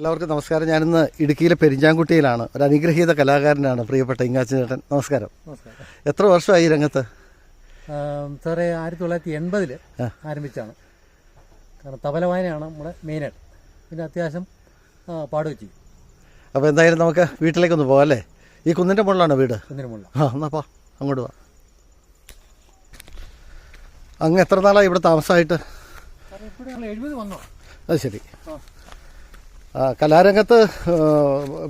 എല്ലാവർക്കും നമസ്കാരം. ഞാനിന്ന് ഇടുക്കിയിലെ പെരിഞ്ചാൻകുട്ടിയിലാണ്. ഒരു അനുഗ്രഹീത കലാകാരനാണ് പ്രിയപ്പെട്ട ഇങ്ങാച്ചൻ ചേട്ടൻ. നമസ്കാരം. എത്ര വർഷമായി ഈ രംഗത്ത്? സാറേ ആയിരത്തി തൊള്ളായിരത്തി എൺപതിൽ ആരംഭിച്ചാണ്. കാരണം തബല വായനയാണ് നമ്മുടെ മെയിനായിട്ട് പിന്നെ അത്യാവശ്യം പാടുക ചെയ്യും. അപ്പോൾ എന്തായാലും നമുക്ക് വീട്ടിലേക്കൊന്ന് പോകാം അല്ലേ? ഈ കുന്നിന്റെ മുകളിലാണ് വീട്? കുന്നിന്റെ മുകളിൽ ആ എന്നാ പോ അങ്ങോട്ട് പോവാം അങ്ങ് എത്ര നാളായി ഇവിടെ താമസമായിട്ട്? അത് ശരി. കലാരംഗത്ത്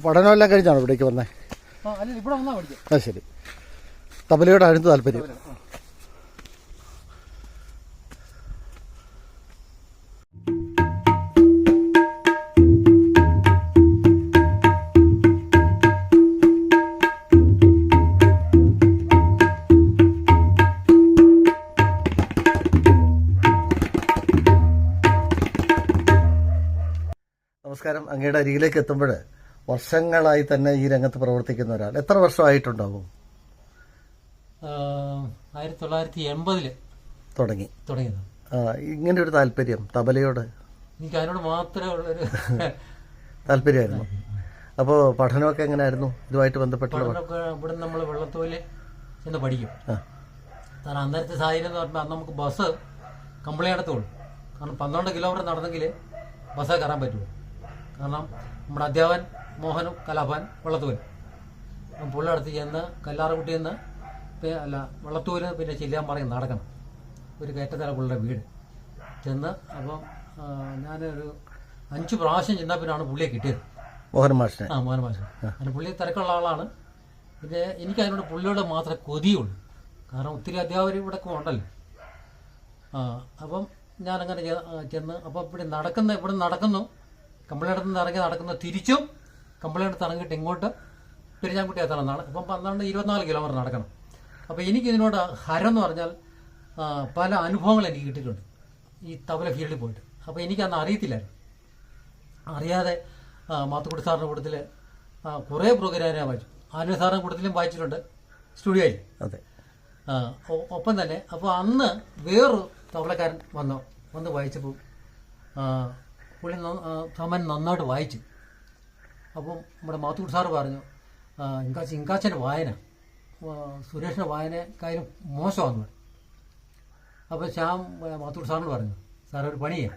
പഠനമെല്ലാം കഴിഞ്ഞാണ് ഇവിടേക്ക് വന്നത് ആ ശരി. തബലയോട് അടുത്ത് താല്പര്യം. നമസ്കാരം അങ്ങയുടെ അരികിലേക്ക് എത്തുമ്പോൾ വർഷങ്ങളായി തന്നെ ഈ രംഗത്ത് പ്രവർത്തിക്കുന്ന ഒരാൾ. എത്ര വർഷമായിട്ടുണ്ടാവും? ആയിരത്തി തൊള്ളായിരത്തി എൺപതിൽ തുടങ്ങി. തുടങ്ങിയതാണ് ഇങ്ങനെ ഒരു താല്പര്യം തബലയോട്? എനിക്ക് അതിനോട് മാത്രമേ ഉള്ളൊരു താല്പര്യമായിരുന്നു. അപ്പോൾ പഠനമൊക്കെ എങ്ങനെയായിരുന്നു? ഇതുമായിട്ട് ബന്ധപ്പെട്ടുള്ള ഇവിടെ നമ്മൾ വെള്ളത്തോൽ ചെന്ന് പഠിക്കും. കാരണം അന്നേരത്തെ സാഹചര്യം എന്ന് പറഞ്ഞാൽ അന്ന് നമുക്ക് ബസ് കമ്പിളിയടത്തുള്ളൂ കാരണം പന്ത്രണ്ട് കിലോമീറ്റർ നടന്നെങ്കിൽ ബസ്സേ കയറാൻ പറ്റുള്ളൂ. കാരണം നമ്മുടെ അധ്യാപകൻ മോഹനും കലാഭവൻ വെള്ളത്തൂര് പുള്ളി പുള്ളിയടുത്ത് ചെന്ന് കല്ലാറുകുട്ടി നിന്ന് അല്ല വെള്ളത്തൂര് പിന്നെ ചില്ലാമ്പറയും നടക്കണം. ഒരു കയറ്റത്തല പുള്ളിയുടെ വീട്. ചെന്ന് അപ്പം ഞാനൊരു അഞ്ച് പ്രാവശ്യം ചെന്നാൽ പിന്നാണ് പുള്ളിയെ കിട്ടിയത്. മോഹൻ മാഷിനെ. ആ മോഹൻ മാഷൻ അതിന് പുള്ളി തിരക്കുള്ള ആളാണ്. പിന്നെ എനിക്ക് അതിനോട് പുള്ളിയോട് മാത്രമേ കൊതിയുള്ളൂ. കാരണം ഒത്തിരി അധ്യാപകർ ഇവിടെ ഉണ്ടല്ലോ. ആ അപ്പം ഞാനങ്ങനെ ചെന്ന് അപ്പോൾ ഇവിടെ നടക്കുന്ന ഇവിടെ നടക്കുന്നു. കമ്പിളിയടത്ത് നിന്ന് ഇറങ്ങി നടക്കുന്ന തിരിച്ചും കമ്പിളിയടത്ത് ഇറങ്ങിയിട്ട് ഇങ്ങോട്ട് പെരിഞ്ഞാൻകുട്ടി എത്തണമെന്നാണ് അപ്പം പന്ത്രണ്ട് ഇരുപത്തിനാല് കിലോമീറ്റർ നടക്കണം. അപ്പോൾ എനിക്കിതിനോട് ഹരം എന്ന് പറഞ്ഞാൽ പല അനുഭവങ്ങൾ എനിക്ക് കിട്ടിയിട്ടുണ്ട്. ഈ തബല ഫീൽഡിൽ പോയിട്ട്. അപ്പോൾ എനിക്കന്ന് അറിയത്തില്ലായിരുന്നു. അറിയാതെ മാത്തുക്കുട്ടി സാറിന്റെ കൂട്ടത്തിൽ കുറേ പ്രോഗ്രാം ഞാൻ വായിച്ചു. ആനന്ദ് സാറിന്റെ കൂട്ടത്തിലും വായിച്ചിട്ടുണ്ട് സ്റ്റുഡിയോയിൽ. അതെ. ഒപ്പം തന്നെ. അപ്പോൾ അന്ന് വേറൊരു തവളക്കാരൻ വന്നു. വന്ന് വായിച്ചപ്പോൾ പുള്ളി തമൻ നന്നായിട്ട് വായിച്ചു. അപ്പം നമ്മുടെ മാത്തൂർ സാറ് പറഞ്ഞു ഇങ്കാച്ച് ഇങ്കാച്ചി ഇങ്കാച്ചന്റെ വായന സുരേഷിന്റെ വായനക്കാരും മോശമാണെന്ന് പറഞ്ഞു. അപ്പോൾ ശ്യാം മാത്തൂർ സാറിനോട് പറഞ്ഞു സാർ ഒരു പണി ചെയ്യാം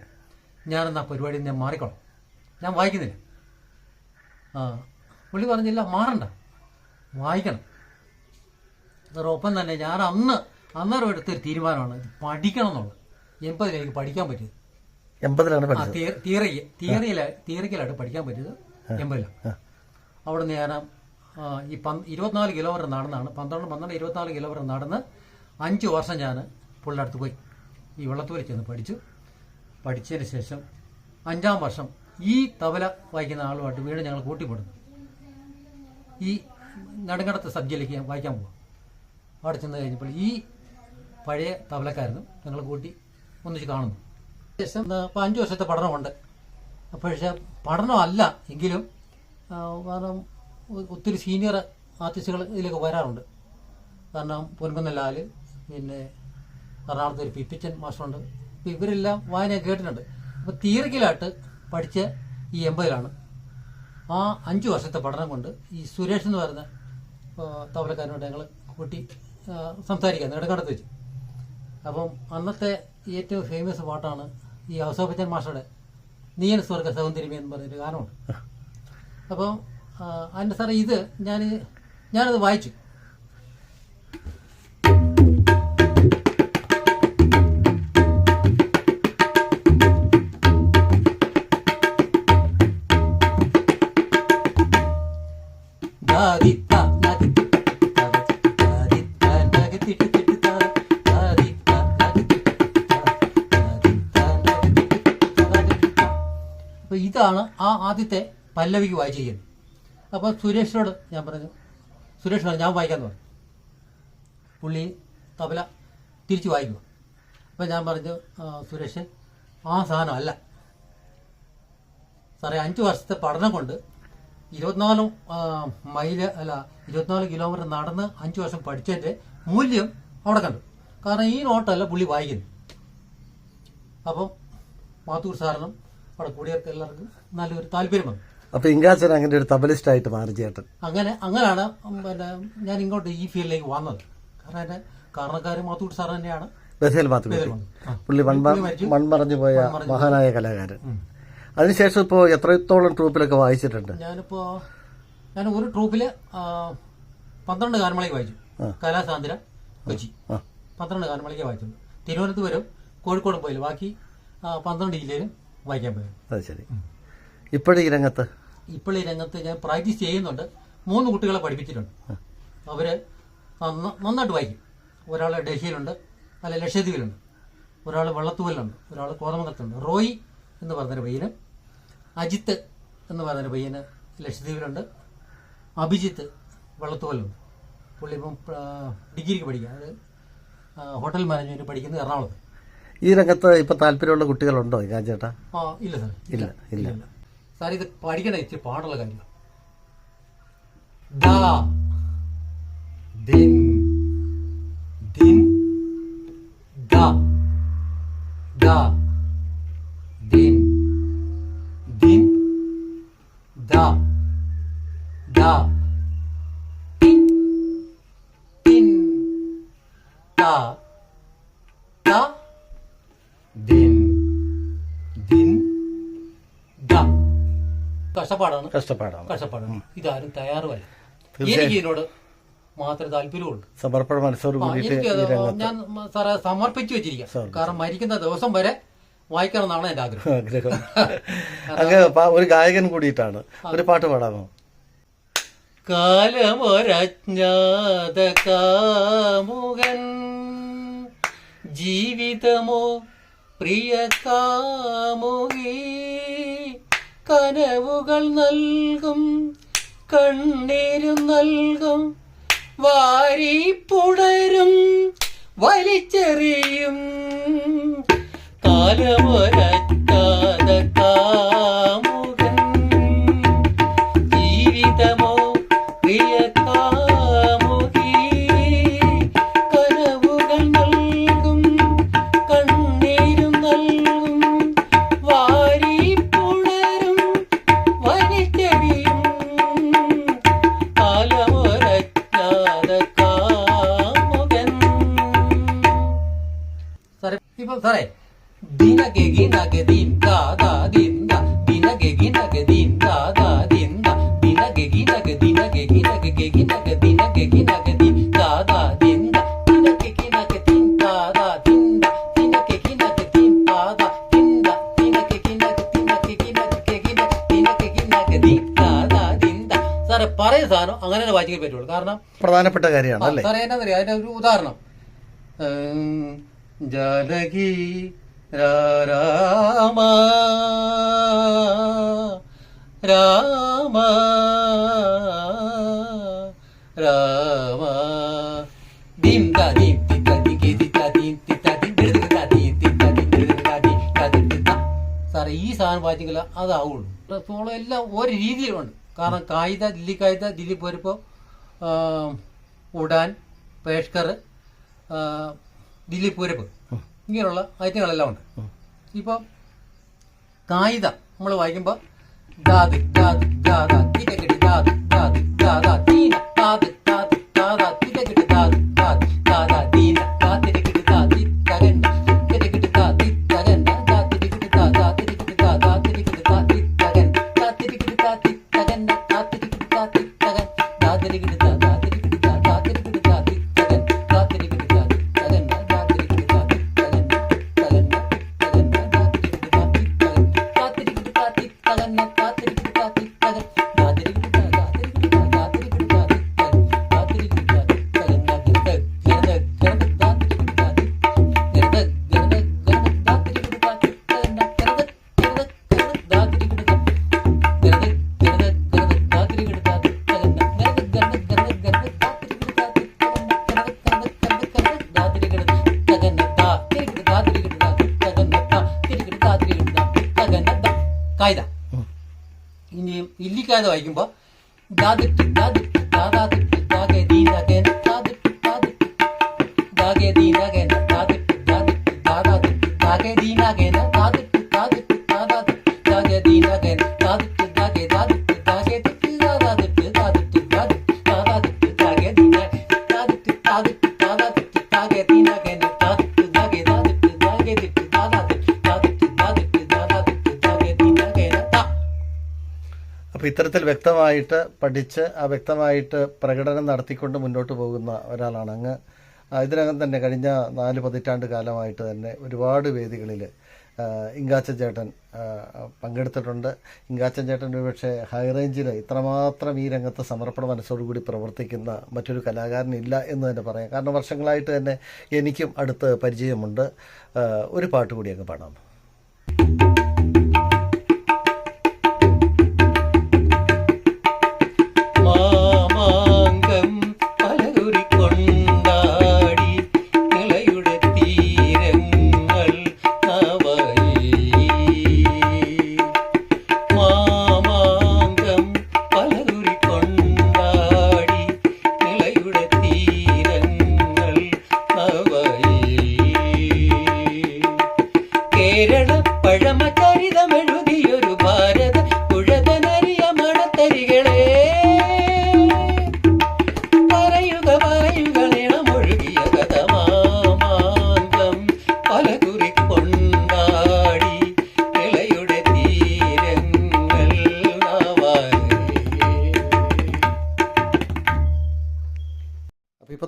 ഞാനെന്നാ പരിപാടി ഞാൻ മാറിക്കോളാം. ഞാൻ വായിക്കുന്നില്ല. ആ പുള്ളി പറഞ്ഞില്ല മാറണ്ട. വായിക്കണം. സാർ ഒപ്പം തന്നെ ഞാൻ അന്ന് അന്നേരം എടുത്തൊരു തീരുമാനമാണ് പഠിക്കണം എന്നുള്ളത് എനിക്ക് പഠിക്കാൻ പറ്റിയത്. എൺപതിലാണ് പഠിച്ചത്. തിയ- തിയറി തിയറിയില തിയറിക്കലായിട്ട് പഠിക്കാൻ പറ്റിയത് എൺപതിലാണ് അവിടെ നിന്ന് ഞാൻ ഈ ഇരുപത്തിനാല് കിലോമീറ്റർ നടന്നാണ് പന്ത്രണ്ട് പന്ത്രണ്ട് ഇരുപത്തിനാല് കിലോമീറ്റർ നടന്ന് അഞ്ച് വർഷം ഞാൻ പുള്ളിയുടെ അടുത്ത് പോയി. ഈ വെള്ളത്തൂരിൽ ചെന്ന് പഠിച്ചു. പഠിച്ചതിന് ശേഷം അഞ്ചാം വർഷം ഈ തബല വായിക്കുന്ന ആളുമായിട്ട് വീണ്ടും ഞങ്ങൾ കൂട്ടിപ്പെടുന്നു ഈ നെടുങ്കടത്ത് സബ്ജിയിലേക്ക് ഞാൻ വായിക്കാൻ പോകും അവിടെ ചെന്ന് കഴിഞ്ഞപ്പോൾ ഈ പഴയ തബലക്കാരനും ഞങ്ങൾ കൂട്ടി ഒന്നിച്ച് കാണുന്നു. ശേഷം ഇപ്പം അഞ്ച് വർഷത്തെ പഠനമുണ്ട്. പക്ഷേ പഠനമല്ല എങ്കിലും കാരണം ഒത്തിരി സീനിയർ ആർട്ടിസ്റ്റുകൾ ഇതിലേക്ക് വരാറുണ്ട്. കാരണം പൊൻകുന്നലാൽ പിന്നെ എറണാകുളത്ത് ഒരു പിപ്പിച്ചൻ മാസ്റ്ററുണ്ട്. അപ്പം ഇവരെല്ലാം വായന കേട്ടിട്ടുണ്ട്. അപ്പോൾ തിയറിക്കലായിട്ട് പഠിച്ച ഈ എൺപതിലാണ്. ആ അഞ്ച് വർഷത്തെ പഠനം കൊണ്ട് ഈ സുരേഷ് എന്ന് പറയുന്ന തവലക്കാരനോട് ഞങ്ങൾ കൂട്ടി ആ, സംസാരിക്കുക നെടുങ്കണ്ടത്ത് വെച്ച്. അപ്പം അന്നത്തെ ഏറ്റവും ഫേമസ് പാട്ടാണ് ഈ ഔസോപ്പച്ചൻ മാഷയുടെ നീയൻ സ്വർഗ സൗന്ദര്യം എന്ന് പറഞ്ഞൊരു ഗാനമുണ്ട്. അപ്പം അതിന്റെ സാറേ ഇത് ഞാൻ ഞാനത് വായിച്ചു. ഇതാണ് ആ ആദ്യത്തെ പല്ലവിക്ക് വായിച്ചിരിക്കുന്നത് അപ്പോൾ സുരേഷിനോട് ഞാൻ പറഞ്ഞു സുരേഷ് പറഞ്ഞു ഞാൻ വായിക്കാമെന്ന് പറഞ്ഞു പുള്ളി തബല തിരിച്ച് വായിക്കുക. അപ്പം ഞാൻ പറഞ്ഞു സുരേഷ് ആ സാധനം അല്ല. സാറേ അഞ്ച് വർഷത്തെ പഠനം കൊണ്ട് ഇരുപത്തിനാല് മൈൽ അല്ല ഇരുപത്തിനാല് കിലോമീറ്റർ നടന്ന് അഞ്ച് വർഷം പഠിച്ചതിന്റെ മൂല്യം അവിടെ കണ്ടു. കാരണം ഈ നോട്ടല്ല പുള്ളി വായിക്കുന്നു അപ്പം മാത്തൂർ സാറിനും അവിടെ കൂടിയവർക്ക് എല്ലാവർക്കും നല്ലൊരു താല്പര്യം വന്നു. അപ്പൊ ഇങ്കാച്ചൻ അങ്ങനെ ഒരു തബലിസ്റ്റ് ആയിട്ട് മാറി ചേട്ടൻ. അങ്ങനെ അങ്ങനെയാണ് പിന്നെ ഞാൻ ഇങ്ങോട്ട് ഈ ഫീൽഡിലേക്ക് വന്നത്. കാരണം എന്റെ കാരണക്കാർ മാത്തൂട്ട് സാർ തന്നെയാണ്. പുള്ളി മൺമ മൺമറഞ്ഞു പോയ മഹാനായ കലാകാരൻ. അതിനുശേഷം ഇപ്പോ എത്രത്തോളം ട്രൂപ്പിലൊക്കെ വായിച്ചിട്ടുണ്ട്? ഞാനിപ്പോ ഞാൻ ഒരു ട്രൂപ്പിൽ പന്ത്രണ്ട് ഗാനമേളയ്ക്ക് വായിച്ചു. കലാസാന്ദ്ര കൊച്ചി. പന്ത്രണ്ട് ഗാനമേളയ്ക്ക് വായിച്ചിട്ടുണ്ട്. തിരുവനന്തപുരം കോഴിക്കോടും പോയില്ല ബാക്കി പന്ത്രണ്ട് ജില്ലയിലും വായിക്കാൻ അത് ശരി. ഇപ്പോഴും ഈ രംഗത്ത്? ഇപ്പോൾ ഈ രംഗത്ത് ഞാൻ പ്രാക്ടീസ് ചെയ്യുന്നുണ്ട്. മൂന്ന് കുട്ടികളെ പഠിപ്പിച്ചിട്ടുണ്ട്. അവർ നന്നായിട്ട് വായിക്കും. ഒരാൾ ഡൽഹിയിലുണ്ട് അല്ല ലക്ഷദ്വീപിലുണ്ട്. ഒരാൾ വള്ളത്തൂരിലുണ്ട് ഒരാൾ കോതമംഗലത്തുണ്ട്. റോയി എന്ന് പറഞ്ഞൊരു പയ്യന് അജിത്ത് എന്ന് പറഞ്ഞൊരു പയ്യന് ലക്ഷദ്വീപിലുണ്ട്. അഭിജിത്ത് വള്ളത്തൂരിലുണ്ട് പുള്ളി ഇപ്പം ഡിഗ്രിക്ക് പഠിക്കുക അത് ഹോട്ടൽ മാനേജ്മെന്റ് പഠിക്കുന്നത് എറണാകുളത്ത്. ഈ രംഗത്ത് ഇപ്പൊ താല്പര്യമുള്ള കുട്ടികളുണ്ടോ ഇങ്കാച്ചേട്ടാ ആ ഇല്ല സാർ ഇല്ല ഇല്ല. സാർ ഇത് പഠിക്കണ ഇച്ചിരി പാടുള്ള കാര്യമാണ് ദാ. ദിൻ കഷ്ടപ്പാടാണ്. കഷ്ടപ്പാടാണ്. കഷ്ടപ്പാടാണ്. ഇതാരും തയ്യാറുമല്ല. എനിക്ക് ഇതിനോട് മാത്രമേ താല്പര്യമുള്ളൂ. സമർപ്പണ മനസ്സോട് ഞാൻ സാറെ സമർപ്പിച്ചു വെച്ചിരിക്കാം. കാരണം മരിക്കുന്ന ദിവസം വരെ വായിക്കണം എന്നാണ് എന്റെ ആഗ്രഹം. ആഗ്രഹം. അങ്ങ് ഒരു ഗായകൻ കൂടിയിട്ടാണ്. ഒരു പാട്ട് പാടാമോ? കാലമൊരജ്ഞാത കാമുകൻ ജീവിതമോ പ്രിയ കാമുകി കനവുകൾ നൽകും കണ്ണീരും നൽകും വാരി പുടരും വലിച്ചെറിയും. കാലമൊരജ്ഞാത സാറേ ഇപ്പൊ സാറേ ദിനകെ ഗിനകെ ദിൻ ദാ ദാ ദിൻ ദാ ദിനകെ ഗിനകെ ദിൻ ദാ ദാ ദിൻ ദാ ദിനകെ ഗിനകെ ദിനകെ ഗിനകെ ഗെ ഗിനകെ ദിനകെ ഗിനകെ ദിൻ ദാ ദാ ദിൻ ദാ ദിനകെ ഗിനകെ ദിൻ ദാ ദാ ദിൻ ദാ ദിനകെ ഗിനകെ ദിൻ ദാ ദാ ദിൻ ദാ ദിനകെ ഗിനകെ ദിനകെ ഗിനകെ ഗെ ഗിനകെ ദിനകെ ഗിനകെ ദിൻ ദാ ദാ ദിൻ ദാ സാറേ പറയുന്ന സാധനം അങ്ങനെ തന്നെ വായിക്കാൻ പറ്റുള്ളൂ. കാരണം പ്രധാനപ്പെട്ട കാര്യമാണ് അല്ലേ? സാറേ എന്നാ അറിയാം. അതിന്റെ ഒരു ഉദാഹരണം. ഉം, ജാനകി രാമ രാമ രാമ ദിം ദ ദിം തി ത ദി കെ തി ത ദിം തി ത ദിം ദിം തി ത ദിം തി ത ദിം ദിം ത ദിം ത ദിം തി ത. സാറേ ഈ സാധനം വായിച്ചെങ്കിൽ അതാവുള്ളൂ സോളം എല്ലാം ഒരു രീതിയിലുണ്ട് കാരണം കായിക ദില്ലി കായിക ദില്ലി പോയപ്പോൾ ഉഡാൻ പേഷ്കർ ദില്ലി പൂരപ്പ് ഇങ്ങനെയുള്ള ഐറ്റങ്ങളെല്ലാം ഉണ്ട്. ഇപ്പം കായിക നമ്മൾ വായിക്കുമ്പോൾ ദാദ് ദാദ് ദാദാ തിരക്കിട്ട് ദാദ് ദാദ് ദാദാ തീന ദാദ് ദാദ് ദാദാ. ഇനി ഇല്ലിക്കാതെ വായിക്കുമ്പോ അപ്പോൾ ഇത്തരത്തിൽ വ്യക്തമായിട്ട് പഠിച്ച് ആ വ്യക്തമായിട്ട് പ്രകടനം നടത്തിക്കൊണ്ട് മുന്നോട്ട് പോകുന്ന ഒരാളാണ്. അങ്ങ് ഇതിനകം തന്നെ കഴിഞ്ഞ നാല് പതിറ്റാണ്ട് കാലമായിട്ട് തന്നെ ഒരുപാട് വേദികളിൽ ഇങ്കാച്ചൻ ചേട്ടൻ പങ്കെടുത്തിട്ടുണ്ട്. ഇങ്കാച്ചൻ ചേട്ടൻ ഒരുപക്ഷെ ഹൈ റേഞ്ചിൽ ഇത്രമാത്രം ഈ രംഗത്ത് സമർപ്പണ മനസ്സോടുകൂടി പ്രവർത്തിക്കുന്ന മറ്റൊരു കലാകാരനില്ല എന്ന് തന്നെ പറയാം. കാരണം വർഷങ്ങളായിട്ട് തന്നെ എനിക്കും അടുത്ത് പരിചയമുണ്ട്. ഒരു പാട്ട് കൂടി അങ്ങ് പാടാം.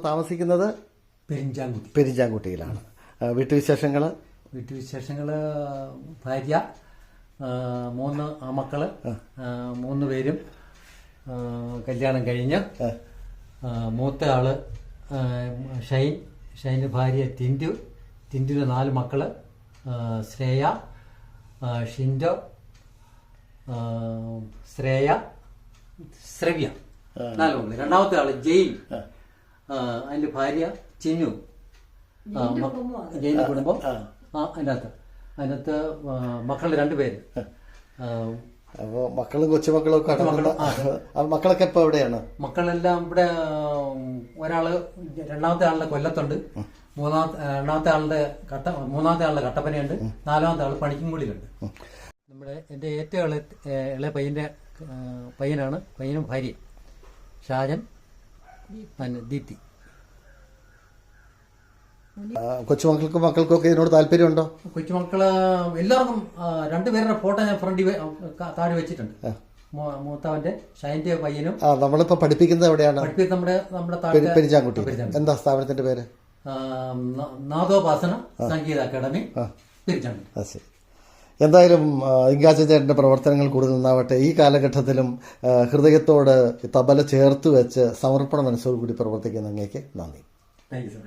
താമസിക്കുന്നത് പെരിഞ്ചാങ്കുട്ടി പെരിഞ്ചാങ്കുട്ടിയിലാണ് വീട്ടുവിശേഷങ്ങൾ വീട്ടുവിശേഷങ്ങൾ ഭാര്യ മൂന്ന് ആമക്കൾ മൂന്ന് പേരും കല്യാണം കഴിഞ്ഞ് മൂത്ത ആൾ ഷൈൻ ഷൈന്റെ ഭാര്യ ടിൻഡു ടിൻഡുവിന് നാല് മക്കൾ ശ്രേയ ഷിൻഡോ ശ്രേയ ശ്രവ്യ. നാല് മക്കൾ രണ്ടാമത്തെ ആൾ ജെയിൻ. ആ, അതിന്റെ ഭാര്യ ചിന്നു. ജയിലിന്റെ കുടുംബം ആ അതിനകത്ത്. അതിനകത്ത് മക്കളുടെ രണ്ടുപേര് അപ്പോൾ മക്കളും കൊച്ചുമക്കളും ഒക്കെ മക്കളൊക്കെ ഇപ്പോൾ എവിടെയാണ് മക്കളെല്ലാം ഇവിടെ ഒരാൾ രണ്ടാമത്തെ ആളുടെ കൊല്ലത്തുണ്ട്. മൂന്നാമത്തെ രണ്ടാമത്തെ ആളുടെ കട്ട മൂന്നാമത്തെ ആളുടെ കട്ടപ്പനയുണ്ട്. നാലാമത്തെ ആൾ പണിക്കുംകുടിയിലുണ്ട്. നമ്മുടെ എന്റെ ഏറ്റവും ഇളയ പയ്യന്റെ ഇളയ പയ്യന്റെ പയ്യനാണ്. പയ്യനും ഭാര്യ ഷാജൻ. പിന്നെ ദീപ്തി ആ, കൊച്ചുമക്കൾക്കും മക്കൾക്കും ഒക്കെ ഇതിനോട് താല്പര്യമുണ്ടോ? കൊച്ചുമക്കൾ എല്ലാവർക്കും രണ്ടുപേരുടെ ഫോട്ടോ ഞാൻ ഫ്രണ്ടിൽ താഴെ വെച്ചിട്ടുണ്ട്. മൂത്തവന്റെ ഷൈന്റെ പയ്യനും. ആ നമ്മളിപ്പോൾ പഠിപ്പിക്കുന്നത് എവിടെയാണ്? നമ്മുടെ നമ്മുടെ. എന്താ സ്ഥാപനത്തിന്റെ പേര്? നാഗോപാസന നാദോപാസന സംഗീത അക്കാദമി ശരി. എന്തായാലും ഇങ്കാച്ച പ്രവർത്തനങ്ങൾ കൂടുതൽ നന്നാവട്ടെ. ഈ കാലഘട്ടത്തിലും ഹൃദയത്തോട് തബല ചേർത്ത് വെച്ച് സമർപ്പണ മനസ്സോടുകൂടി പ്രവർത്തിക്കുന്ന അങ്ങേക്ക് നന്ദി. Thank you